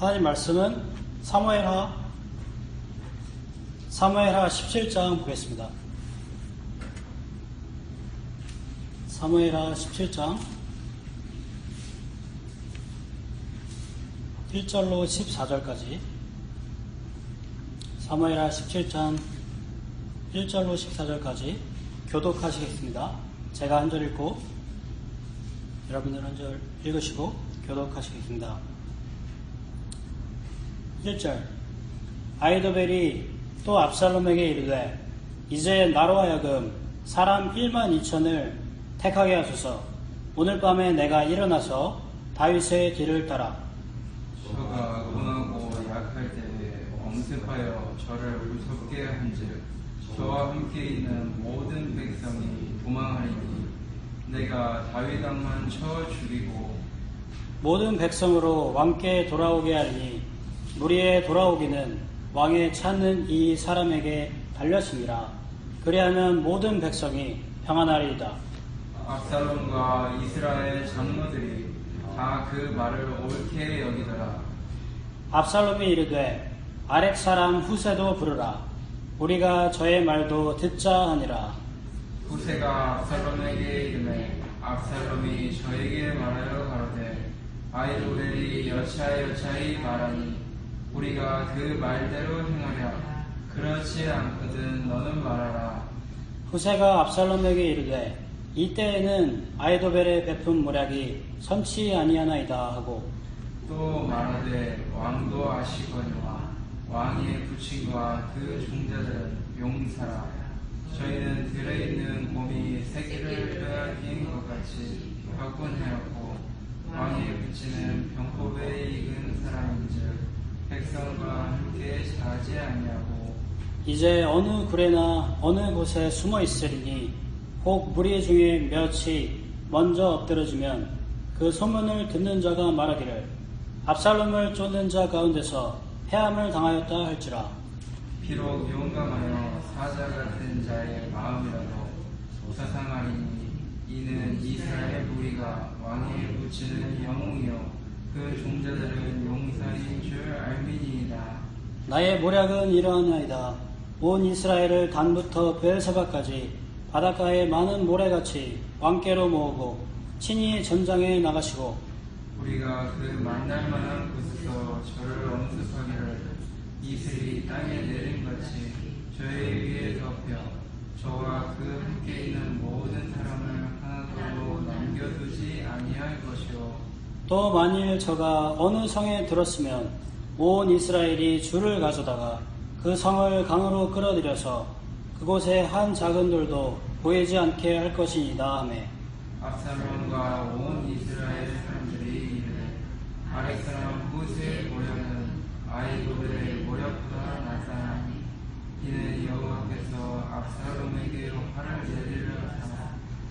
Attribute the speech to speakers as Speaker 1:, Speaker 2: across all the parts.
Speaker 1: 하나님 말씀은 사무엘하 사무엘하 17장 보겠습니다. 사무엘하 17장 1절로 14절까지 사무엘하 17장 1절로 14절까지 교독하시겠습니다. 제가 한 절 읽고 여러분들 한 절 읽으시고 교독하시겠습니다. 1절 아이도벨이 또 압살롬에게 이르되 이제 나로 하여금 사람 1만 2천을 택하게 하소서. 오늘 밤에 내가 일어나서 다윗의 뒤를 따라.
Speaker 2: 저가 응하고 약할 때에 엄습하여 저를 무섭게 한즉 저와 함께 있는 모든 백성이 도망하리니 내가 다윗 왕만 쳐 죽이고
Speaker 1: 모든 백성으로 왕께 돌아오게 하리니 무리에 돌아오기는 왕의 찾는 이 사람에게 달렸습니다. 그리하면 모든 백성이 평안하리이다.
Speaker 2: 압살롬과 이스라엘 장로들이 다 그 말을 옳게 여기더라
Speaker 1: 압살롬이 이르되 아렉 사람 후세도 부르라. 우리가 저의 말도 듣자 하니라.
Speaker 2: 후세가 압살롬에게 이르매 압살롬이 저에게 말하여 가로되 아이도벨이 여차여차히 말하니 우리가 그 말대로 행하랴. 그렇지 않거든 너는 말하라.
Speaker 1: 후세가 압살롬에게 이르되 이때에는 아이도벨의 베푼 모략이 선치 아니하나이다 하고
Speaker 2: 또 말하되 왕도 아시거니와 왕의 부친과 그 종자들은 용사라. 저희는 들에 있는 곰이 새끼를 빼앗긴 것 같이 격분하였고 왕의 부친은 병법에 익은 사람인즉 백성과 함께 자지 아니하고
Speaker 1: 이제 어느 굴에나 어느 곳에 숨어 있으리니 혹 무리 중에 몇이 먼저 엎드러지면 그 소문을 듣는 자가 말하기를 압살롬을 쫓는 자 가운데서 해함을 당하였다 할지라.
Speaker 2: 비록 용감하여 사자 같은 자의 마음이라도 사상하리니 이는 이스라엘 무리가 왕의 부치는 영웅이요 그 종자들은 용사인 줄 알미니이다.
Speaker 1: 나의 모략은 이러하나이다. 온 이스라엘을 단부터 베엘세바까지 바닷가의 많은 모래같이 왕께로 모으고 친히 전장에 나가시고
Speaker 2: 우리가 그 만날 만한 곳에서 저를 엄습하기를 이슬이 땅에 내림같이
Speaker 1: 또 만일 저가 어느 성에 들었으면 온 이스라엘이 줄을 가져다가 그 성을 강으로 끌어들여서 그곳에 한 작은 돌도 보이지 않게 할 것이니이다 하매.
Speaker 2: 압살롬과 온 이스라엘 사람들이 이르되 아렉 사람 후세의 모략은 아이도벨의 모략보다 낫사나니 이는 여호와께서 압살롬에게 화를 내리려 하사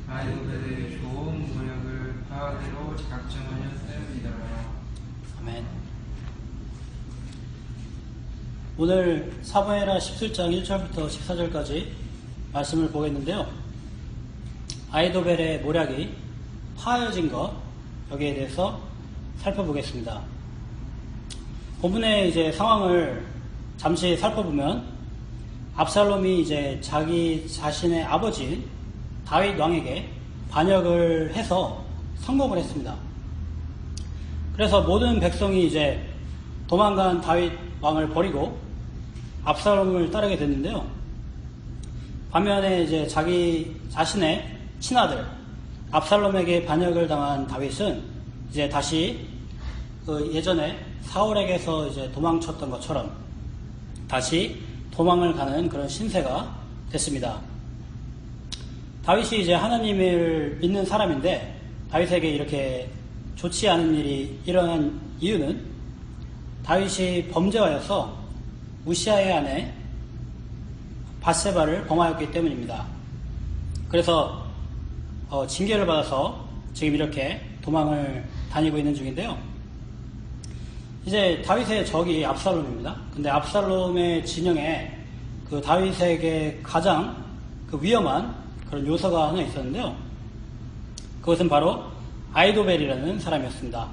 Speaker 2: 아이도벨의 좋은 모략을 파하기로 작정하였음이더라
Speaker 1: 아멘. 오늘 사무엘하 17장 1절부터 14절까지 말씀을 보겠는데요. 아이도벨의 모략이 파여진 것 여기에 대해서 살펴보겠습니다. 본문의 이제 상황을 잠시 살펴보면 압살롬이 이제 자기 자신의 아버지인 다윗 왕에게 반역을 해서 성공을 했습니다. 그래서 모든 백성이 이제 도망간 다윗 왕을 버리고 압살롬을 따르게 됐는데요. 반면에 이제 자기 자신의 친아들 압살롬에게 반역을 당한 다윗은 이제 다시 그 예전에 사울에게서 이제 도망쳤던 것처럼 다시 도망을 가는 그런 신세가 됐습니다. 다윗이 이제 하나님을 믿는 사람인데 다윗에게 이렇게 좋지 않은 일이 일어난 이유는 다윗이 범죄하여서 우시아의 아내 바세바를 범하였기 때문입니다. 그래서 어, 징계를 받아서 지금 이렇게 도망을 다니고 있는 중인데요. 이제 다윗의 적이 압살롬입니다. 근데 압살롬의 진영에 그 다윗에게 가장 그 위험한 그런 요소가 하나, 있었는데요. 그것은 바로 아이도벨이라는 사람이었습니다.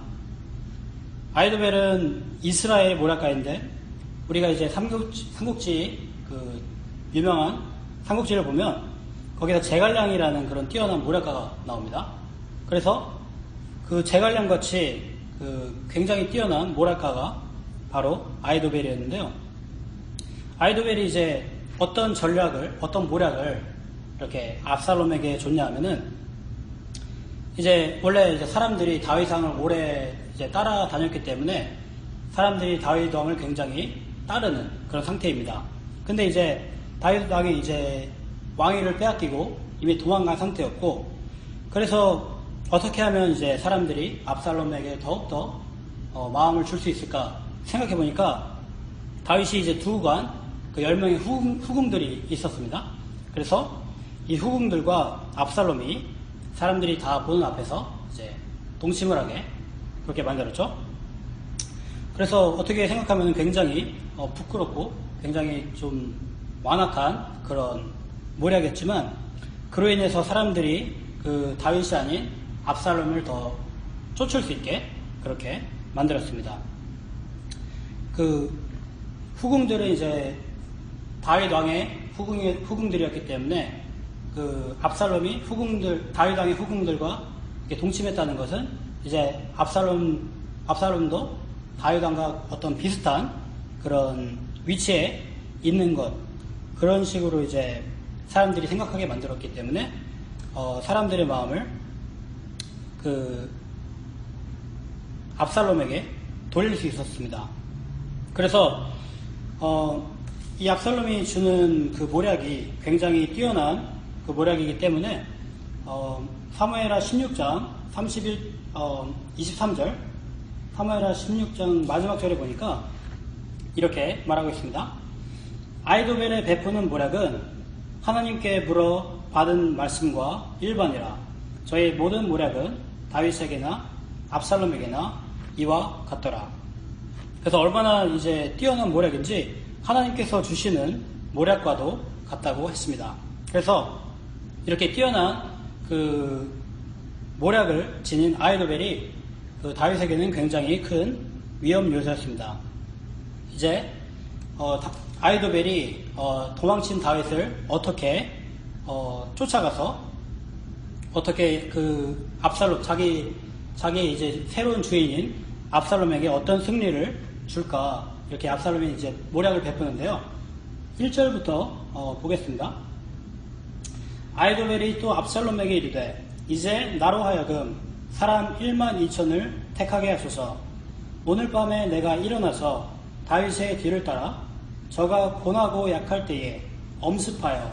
Speaker 1: 아이도벨은 이스라엘 모략가인데 우리가 이제 삼국지, 삼국지 그 유명한 삼국지를 보면 거기서 제갈량이라는 그런 뛰어난 모략가가 나옵니다. 그래서 그 제갈량 같이 그 굉장히 뛰어난 모략가가 바로 아이도벨이었는데요. 아이도벨이 이제 어떤 전략을 어떤 모략을 이렇게 압살롬에게 줬냐 하면은 이제 원래 이제 사람들이 다윗왕을 오래 이제 따라다녔기 때문에 사람들이 다윗 왕을 굉장히 따르는 그런 상태입니다. 근데 이제 다윗 왕이 이제 왕위를 빼앗기고 이미 도망간 상태였고 그래서 어떻게 하면 이제 사람들이 압살롬에게 더욱더 어, 마음을 줄 수 있을까 생각해 보니까 다윗이 이제 두관 그 10명의 후궁, 후궁들이 있었습니다. 그래서 이 후궁들과 압살롬이 사람들이 다 보는 앞에서 이제 동침을 하게 그렇게 만들었죠. 그래서 어떻게 생각하면 굉장히 어, 부끄럽고 굉장히 좀 완악한 그런 모략이었지만 그로 인해서 사람들이 그 다윗이 아닌 압살롬을 더 쫓을 수 있게 그렇게 만들었습니다. 그 후궁들은 이제 다윗 왕의 후궁 후궁들이었기 때문에 그 압살롬이 후궁들 다윗 왕의 후궁들과 동침했다는 것은 이제 압살롬 압살롬도 다윗 왕과 어떤 비슷한 그런 위치에 있는 것 그런 식으로 이제 사람들이 생각하게 만들었기 때문에 어, 사람들의 마음을 그 압살롬에게 돌릴 수 있었습니다. 그래서 어, 이 압살롬이 주는 그 모략이 굉장히 뛰어난 그 모략이기 때문에 어, 사무엘하 16장 31, 어, 23절 사무엘하 16장 마지막 절에 보니까 이렇게 말하고 있습니다. 아이도벨의 베푸는 모략은 하나님께 물어 받은 말씀과 일반이라 저의 모든 모략은 다윗에게나 압살롬에게나 이와 같더라. 그래서 얼마나 이제 뛰어난 모략인지 하나님께서 주시는 모략과도 같다고 했습니다. 그래서 이렇게 뛰어난 그 모략을 지닌 아이도벨이 그 다윗에게는 굉장히 큰 위험 요소였습니다. 이제 어, 다- 아이도벨이 어, 도망친 다윗을 어떻게 어, 쫓아가서 어떻게 그 압살롬 자기 자기 이제 새로운 주인인 압살롬에게 어떤 승리를 줄까 이렇게 압살롬이 이제 모략을 베푸는데요. 1절부터 어, 보겠습니다. 아이도벨이 또 압살롬에게 이르되 이제 나로 하여금 사람 1만 2천을 택하게 하소서 오늘 밤에 내가 일어나서 다윗의 뒤를 따라 저가 고나고 약할 때에 엄습하여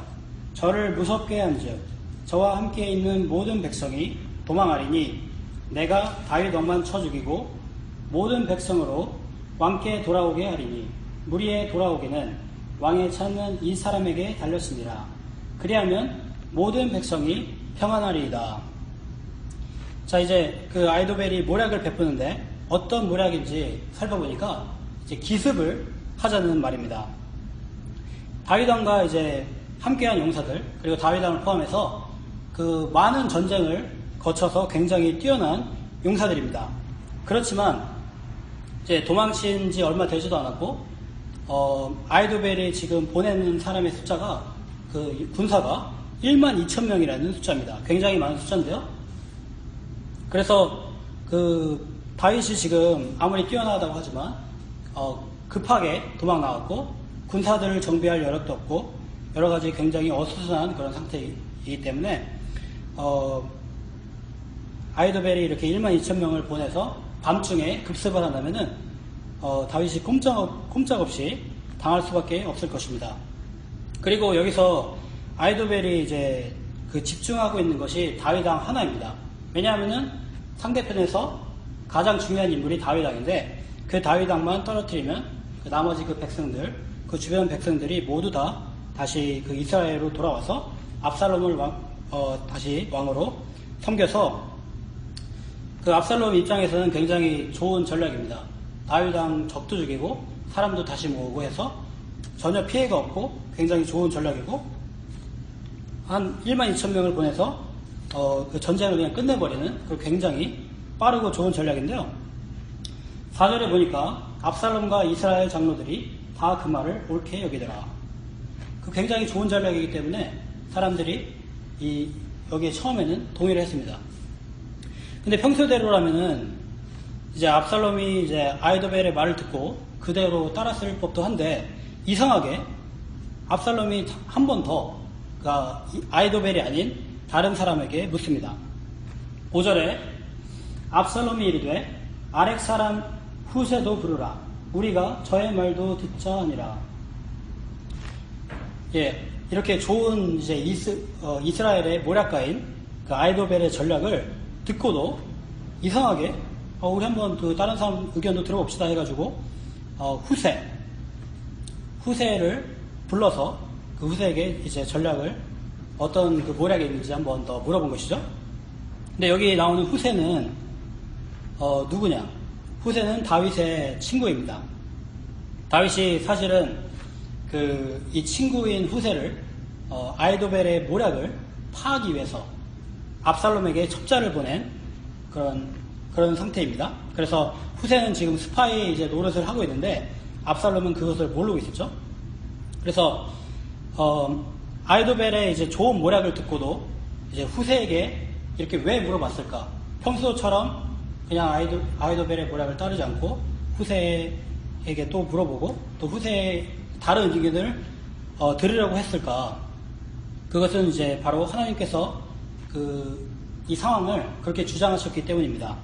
Speaker 1: 저를 무섭게 한즉 저와 함께 있는 모든 백성이 도망하리니 내가 다윗 왕만 쳐 죽이고 모든 백성으로 왕께 돌아오게 하리니 무리에 돌아오기는 왕에 찾는 이 사람에게 달렸습니다. 그리하면 모든 백성이 평안하리이다. 자 이제 그 아이도벨이 모략을 베푸는데 어떤 모략인지 살펴보니까 이제 기습을 하자는 말입니다. 다윗왕과 이제 함께한 용사들 그리고 다윗왕을 포함해서 그 많은 전쟁을 거쳐서 굉장히 뛰어난 용사들입니다. 그렇지만 이제 도망친 지 얼마 되지도 않았고 어, 아이도벨이 지금 보내는 사람의 숫자가 그 군사가 1만 2천 명이라는 숫자입니다. 굉장히 많은 숫자인데요. 그래서 그 다윗이 지금 아무리 뛰어나다고 하지만 어, 급하게 도망 나왔고 군사들을 정비할 여력도 없고 여러 가지 굉장히 어수선한 그런 상태이기 때문에 어, 아이도벨이 이렇게 1만 2천 명을 보내서 밤중에 급습을 한다면은 어, 다윗이 꼼짝, 꼼짝없이 당할 수밖에 없을 것입니다. 그리고 여기서 아이도벨이 이제 그 집중하고 있는 것이 다윗왕 하나입니다. 왜냐하면은 상대편에서 가장 중요한 인물이 다윗왕인데 그 다윗왕만 떨어뜨리면 그 나머지 그 백성들, 그 주변 백성들이 모두 다 다시 그 이스라엘로 돌아와서 압살롬을 왕, 어, 다시 왕으로 섬겨서 그 압살롬 입장에서는 굉장히 좋은 전략입니다. 다윗왕 적도 죽이고 사람도 다시 모으고 해서 전혀 피해가 없고 굉장히 좋은 전략이고 한 1만 2천 명을 보내서 어, 그 전쟁을 그냥 끝내버리는 그 굉장히 빠르고 좋은 전략인데요. 4절에 보니까 압살롬과 이스라엘 장로들이 다 그 말을 옳게 여기더라. 그 굉장히 좋은 전략이기 때문에 사람들이 이 여기에 처음에는 동의를 했습니다. 근데 평소대로라면은 이제 압살롬이 이제 아이도벨의 말을 듣고 그대로 따랐을 법도 한데 이상하게 압살롬이 한 번 더 이 아이도벨이 아닌 다른 사람에게 묻습니다. 5절에 압살롬이 이르되 아렉 사람 후세도 부르라 우리가 저의 말도 듣자 하니라 예 이렇게 좋은 이제 이스, 어, 이스라엘의 모략가인 그 아이도벨의 전략을 듣고도 이상하게 어, 우리 한번 그 다른 사람 의견도 들어봅시다 해가지고 어, 후세 후세를 불러서 그 후세에게 이제 전략을 어떤 그 모략이 있는지 한번 더 물어본 것이죠. 근데 여기 나오는 후세는 어, 누구냐? 후세는 다윗의 친구입니다. 다윗이 사실은 그 이 친구인 후세를 어, 아이도벨의 모략을 파하기 위해서 압살롬에게 첩자를 보낸 그런 그런 상태입니다. 그래서 후세는 지금 스파이 이제 노릇을 하고 있는데 압살롬은 그것을 모르고 있었죠. 그래서 어, 아이도벨의 이제 좋은 모략을 듣고도 이제 후세에게 이렇게 왜 물어봤을까? 평소처럼 그냥 아이도, 아이도벨의 모략을 따르지 않고 후세에게 또 물어보고 또 후세의 다른 의견을 어, 들으려고 했을까? 그것은 이제 바로 하나님께서 그 이 상황을 그렇게 주장하셨기 때문입니다.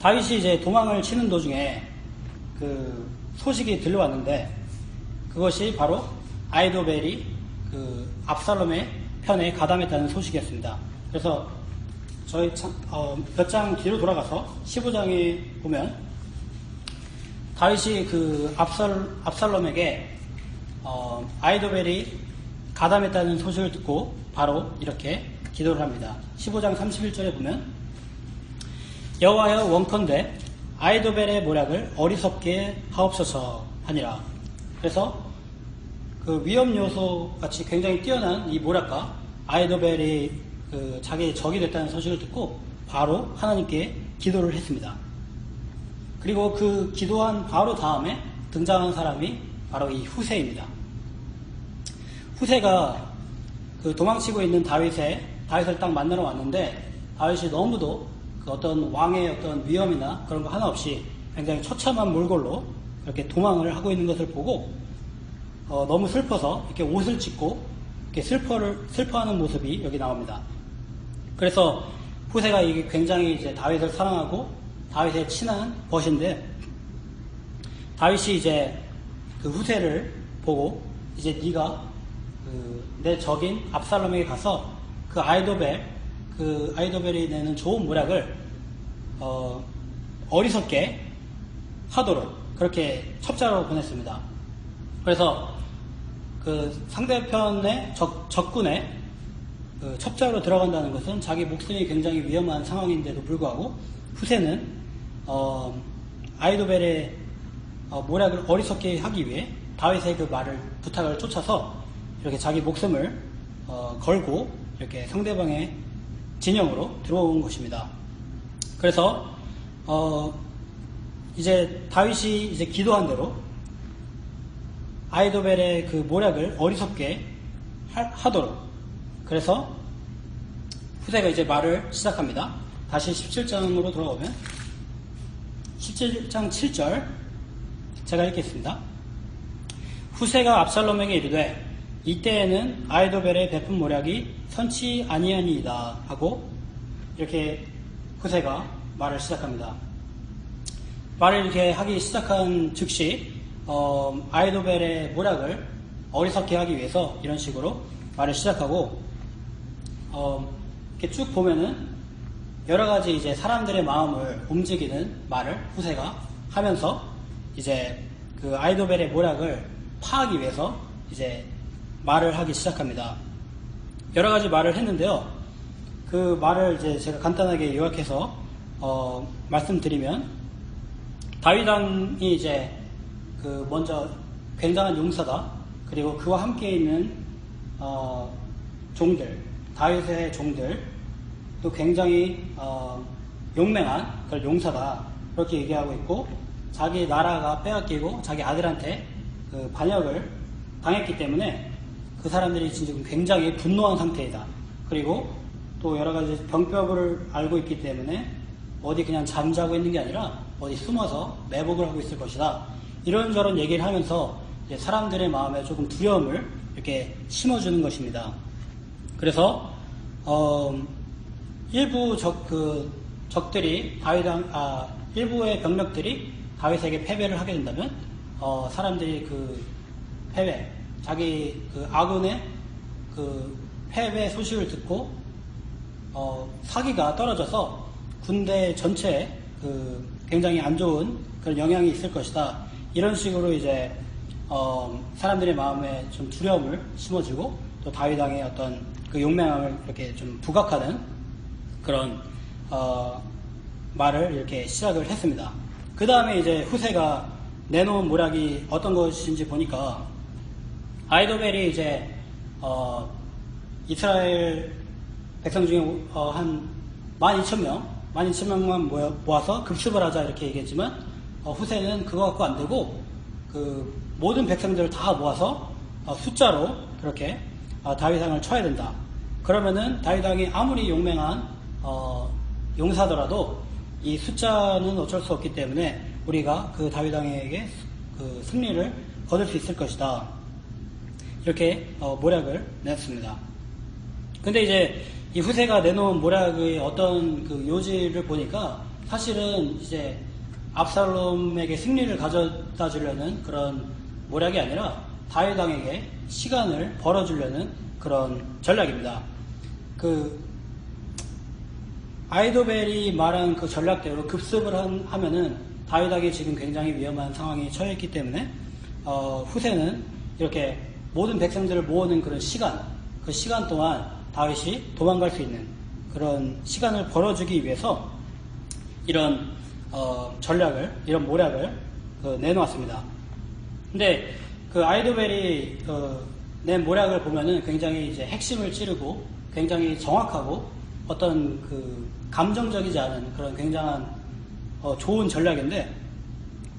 Speaker 1: 다윗이 이제 도망을 치는 도중에 그 소식이 들려왔는데 그것이 바로 아이도벨이 그 압살롬의 편에 가담했다는 소식이었습니다. 그래서 저희 어, 몇장 뒤로 돌아가서 15장에 보면 다윗이 그 압살, 압살롬에게 어, 아이도벨이 가담했다는 소식을 듣고 바로 이렇게 기도를 합니다. 15장 31절에 보면 여호와여 원컨대 아이도벨의 모략을 어리석게 하옵소서 하니라. 그래서 그 위험 요소 같이 굉장히 뛰어난 이 모략가 아이도벨이 그 자기의 적이 됐다는 소식을 듣고 바로 하나님께 기도를 했습니다. 그리고 그 기도한 바로 다음에 등장한 사람이 바로 이 후세입니다. 후세가 그 도망치고 있는 다윗의 다윗을 딱 만나러 왔는데 다윗이 너무도 그 어떤 왕의 어떤 위험이나 그런 거 하나 없이 굉장히 처참한 몰골로 이렇게 도망을 하고 있는 것을 보고 어, 너무 슬퍼서 이렇게 옷을 찢고 이렇게 슬퍼를 슬퍼하는 모습이 여기 나옵니다. 그래서 후세가 이게 굉장히 이제 다윗을 사랑하고 다윗의 친한 벗인데 다윗이 이제 그 후세를 보고 이제 네가 그 내 적인 압살롬에게 가서 그 아이도벨 그 아이도벨이 내는 좋은 모략을 어, 어리석게 하도록 그렇게 첩자로 보냈습니다. 그래서 그 상대편의 적, 적군의 그 첩자로 들어간다는 것은 자기 목숨이 굉장히 위험한 상황인데도 불구하고 후세는 어, 아이도벨의 어, 모략을 어리석게 하기 위해 다윗의 그 말을 부탁을 쫓아서 이렇게 자기 목숨을 어, 걸고 이렇게 상대방의 진영으로 들어온 것입니다. 그래서 어, 이제 다윗이 이제 기도한 대로 아이도벨의 그 모략을 어리석게 하, 도록 그래서 후세가 이제 말을 시작합니다. 다시 17장으로 돌아오면 17장 7절 제가 읽겠습니다. 후세가 압살롬에게 이르되 이때에는 아이도벨의 베푼 모략이 선치 아니하니이다 하고 이렇게 후세가 말을 시작합니다. 말을 이렇게 하기 시작한 즉시 어, 아이도벨의 모략을 어리석게 하기 위해서 이런 식으로 말을 시작하고 어, 이렇게 쭉 보면은 여러 가지 이제 사람들의 마음을 움직이는 말을 후세가 하면서 이제 그 아이도벨의 모략을 파하기 위해서 이제 말을 하기 시작합니다. 여러 가지 말을 했는데요. 그 말을 이제 제가 간단하게 요약해서 어, 말씀드리면 다윗 왕이 이제 그 먼저 굉장한 용사다. 그리고 그와 함께 있는 어, 종들, 다윗의 종들, 또 굉장히 어, 용맹한 그런 용사다. 그렇게 얘기하고 있고 자기 나라가 빼앗기고 자기 아들한테 그 반역을 당했기 때문에 그 사람들이 지금 굉장히 분노한 상태이다. 그리고 또 여러 가지 병법을 알고 있기 때문에 어디 그냥 잠자고 있는 게 아니라 어디 숨어서 매복을 하고 있을 것이다. 이런저런 얘기를 하면서 사람들의 마음에 조금 두려움을 이렇게 심어주는 것입니다. 그래서 어, 일부 적, 그, 적들이 다윗당, 아, 일부의 병력들이 다윗에게 패배를 하게 된다면, 어, 사람들이 그 패배, 자기 그 아군의 그 패배 소식을 듣고, 어, 사기가 떨어져서 군대 전체에 그 굉장히 안 좋은 그런 영향이 있을 것이다. 이런 식으로 이제, 어, 사람들의 마음에 좀 두려움을 심어주고, 또 다윗왕의 어떤 그 용맹함을 이렇게 좀 부각하는 그런 어, 말을 이렇게 시작을 했습니다. 그 다음에 이제 후세가 내놓은 모략이 어떤 것인지 보니까 아이도벨이 이제 어, 이스라엘 백성 중에 어, 한 12,000명, 12,000명만 모아서 급습을 하자 이렇게 얘기했지만 어, 후세는 그거 갖고 안 되고 그 모든 백성들을 다 모아서 어, 숫자로 그렇게 어, 다윗왕을 쳐야 된다. 그러면은 다윗왕이 아무리 용맹한 어, 용사더라도 이 숫자는 어쩔 수 없기 때문에 우리가 그 다윗왕에게 그 승리를 거둘 수 있을 것이다. 이렇게 어, 모략을 냈습니다. 근데 이제 이 후세가 내놓은 모략의 어떤 그 요지를 보니까 사실은 이제 압살롬에게 승리를 가져다 주려는 그런 모략이 아니라 다윗 왕에게 시간을 벌어 주려는 그런 전략입니다. 그 아이도벨이 말한 그 전략대로 급습을 한- 하면은 다윗에게 지금 굉장히 위험한 상황에 처해 있기 때문에 어, 후세는 이렇게 모든 백성들을 모으는 그런 시간, 그 시간 동안 다윗이 도망갈 수 있는 그런 시간을 벌어주기 위해서 이런 어, 전략을, 이런 모략을 그 내놓았습니다. 근데 그 아이도벨이 그낸 모략을 보면은 굉장히 이제 핵심을 찌르고 굉장히 정확하고 어떤 그 감정적이지 않은 그런 굉장한 어, 좋은 전략인데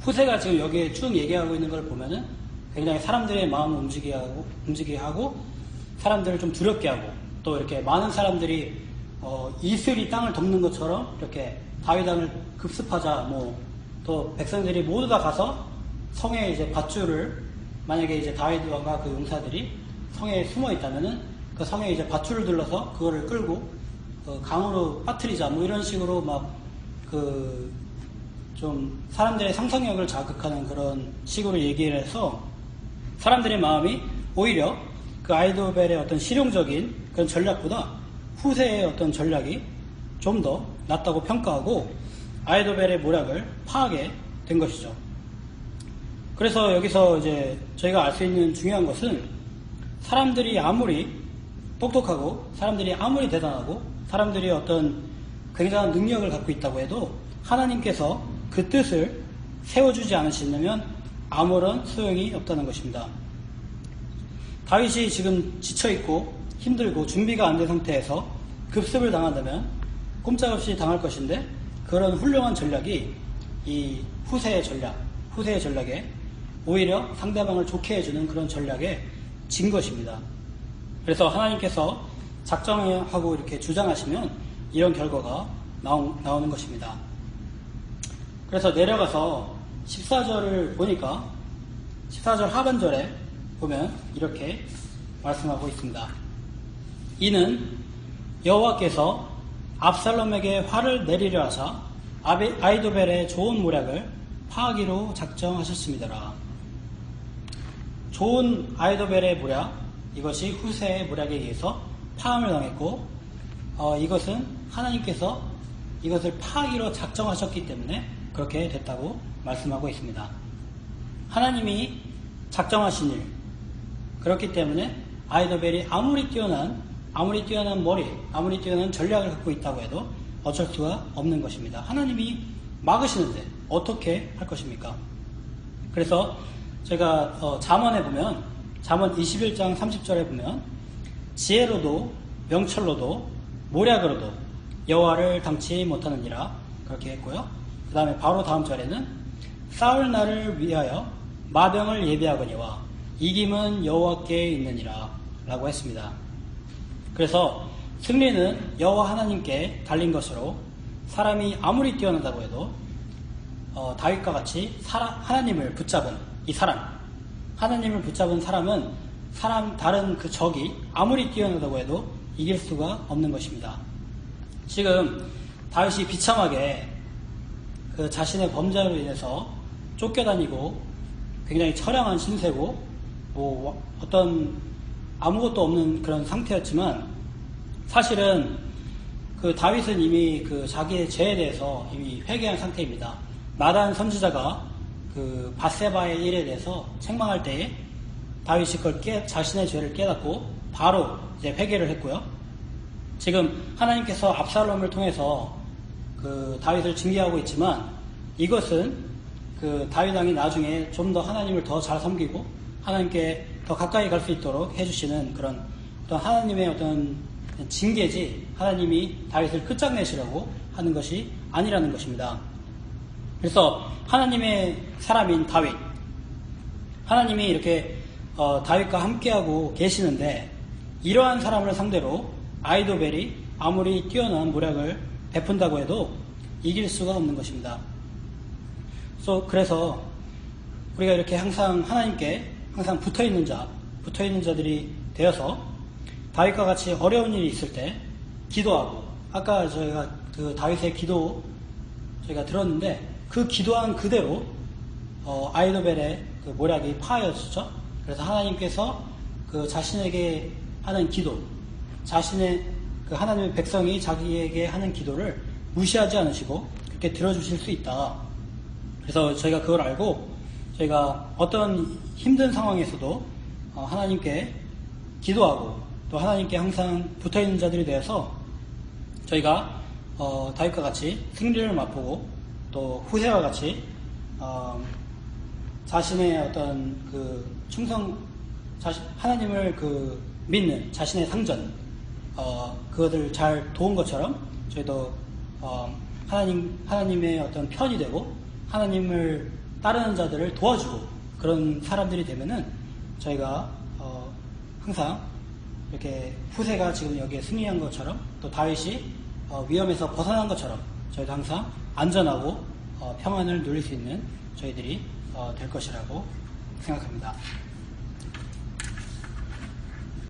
Speaker 1: 후세가 지금 여기에 쭉 얘기하고 있는 걸 보면은 굉장히 사람들의 마음을 움직이게 하고, 움직이게 하고 사람들을 좀 두렵게 하고 또 이렇게 많은 사람들이 어, 이슬이 땅을 덮는 것처럼 이렇게 다윗왕을 급습하자 뭐 또 백성들이 모두 다 가서 성에 이제 밧줄을 만약에 이제 다윗왕과 그 용사들이 성에 숨어 있다면은 그 성에 이제 밧줄을 들러서 그거를 끌고 그 강으로 빠뜨리자 뭐 이런 식으로 막 그 좀 사람들의 상상력을 자극하는 그런 식으로 얘기를 해서 사람들의 마음이 오히려 그 아이도벨의 어떤 실용적인 그런 전략보다 후세의 어떤 전략이 좀더 낫다고 평가하고 아이도벨의 모략을 파하게 된 것이죠. 그래서 여기서 이제 저희가 알 수 있는 중요한 것은 사람들이 아무리 똑똑하고 사람들이 아무리 대단하고 사람들이 어떤 굉장한 능력을 갖고 있다고 해도 하나님께서 그 뜻을 세워주지 않으시면 아무런 소용이 없다는 것입니다. 다윗이 지금 지쳐있고 힘들고 준비가 안 된 상태에서 급습을 당한다면 꼼짝없이 당할 것인데 그런 훌륭한 전략이 이 후세의 전략, 후세의 전략에 오히려 상대방을 좋게 해주는 그런 전략에 진 것입니다. 그래서 하나님께서 작정하고 이렇게 주장하시면 이런 결과가 나오, 나오는 것입니다. 그래서 내려가서 14절을 보니까 14절 하반절에 보면 이렇게 말씀하고 있습니다. 이는 여호와께서 압살롬에게 화를 내리려 하사 아이도벨의 좋은 모략을 파하기로 작정하셨습니다라. 좋은 아이도벨의 모략, 이것이 후세의 모략에 의해서 파함을 당했고, 어, 이것은 하나님께서 이것을 파하기로 작정하셨기 때문에 그렇게 됐다고 말씀하고 있습니다. 하나님이 작정하신 일, 그렇기 때문에 아이도벨이 아무리 뛰어난, 아무리 뛰어난 머리, 아무리 뛰어난 전략을 갖고 있다고 해도 어쩔 수가 없는 것입니다. 하나님이 막으시는데 어떻게 할 것입니까? 그래서 제가 어, 잠언에 보면 잠언 21장 30절에 보면 지혜로도 명철로도 모략으로도 여호와를 당치 못하느니라 그렇게 했고요. 그 다음에 바로 다음 절에는 싸울 날을 위하여 마병을 예비하거니와 이김은 여호와께 있느니라 라고 했습니다. 그래서 승리는 여호와 하나님께 달린 것으로 사람이 아무리 뛰어나다고 해도 어, 다윗과 같이 사람, 하나님을 붙잡은 이 사람, 하나님을 붙잡은 사람은 사람 다른 그 적이 아무리 뛰어나다고 해도 이길 수가 없는 것입니다. 지금 다윗이 비참하게 그 자신의 범죄로 인해서 쫓겨다니고 굉장히 처량한 신세고 뭐 어떤 아무것도 없는 그런 상태였지만 사실은 그 다윗은 이미 그 자기의 죄에 대해서 이미 회개한 상태입니다. 나단 선지자가 그 바세바의 일에 대해서 책망할 때에 다윗이 그걸 깨, 자신의 죄를 깨닫고 바로 이제 회개를 했고요. 지금 하나님께서 압살롬을 통해서 그 다윗을 징계하고 있지만 이것은 그 다윗 왕이 나중에 좀 더 하나님을 더 잘 섬기고 하나님께 더 가까이 갈 수 있도록 해주시는 그런 어떤 하나님의 어떤 징계지 하나님이 다윗을 끝장내시려고 하는 것이 아니라는 것입니다. 그래서 하나님의 사람인 다윗, 하나님이 이렇게 어, 다윗과 함께하고 계시는데 이러한 사람을 상대로 아이도벨이 아무리 뛰어난 모략을 베푼다고 해도 이길 수가 없는 것입니다. 그래서 우리가 이렇게 항상 하나님께 항상 붙어 있는 자, 붙어 있는 자들이 되어서 다윗과 같이 어려운 일이 있을 때 기도하고 아까 저희가 그 다윗의 기도 저희가 들었는데 그 기도한 그대로 어, 아이도벨의 그 모략이 파하였죠. 그래서 하나님께서 그 자신에게 하는 기도, 자신의 그 하나님의 백성이 자기에게 하는 기도를 무시하지 않으시고 그렇게 들어주실 수 있다. 그래서 저희가 그걸 알고 저희가 어떤 힘든 상황에서도 어, 하나님께 기도하고 또 하나님께 항상 붙어 있는 자들이 되어서 저희가 어, 다윗과 같이 승리를 맛보고 또 후세와 같이 어, 자신의 어떤 그 충성, 자신, 하나님을 그 믿는 자신의 상전, 어, 그것을 잘 도운 것처럼 저희도 어, 하나님, 하나님의 어떤 편이 되고 하나님을 따르는 자들을 도와주고 그런 사람들이 되면은 저희가 어, 항상 이렇게 후세가 지금 여기에 승리한 것처럼 또 다윗이 어, 위험에서 벗어난 것처럼 저희도 항상 안전하고 어, 평안을 누릴 수 있는 저희들이 어, 될 것이라고 생각합니다.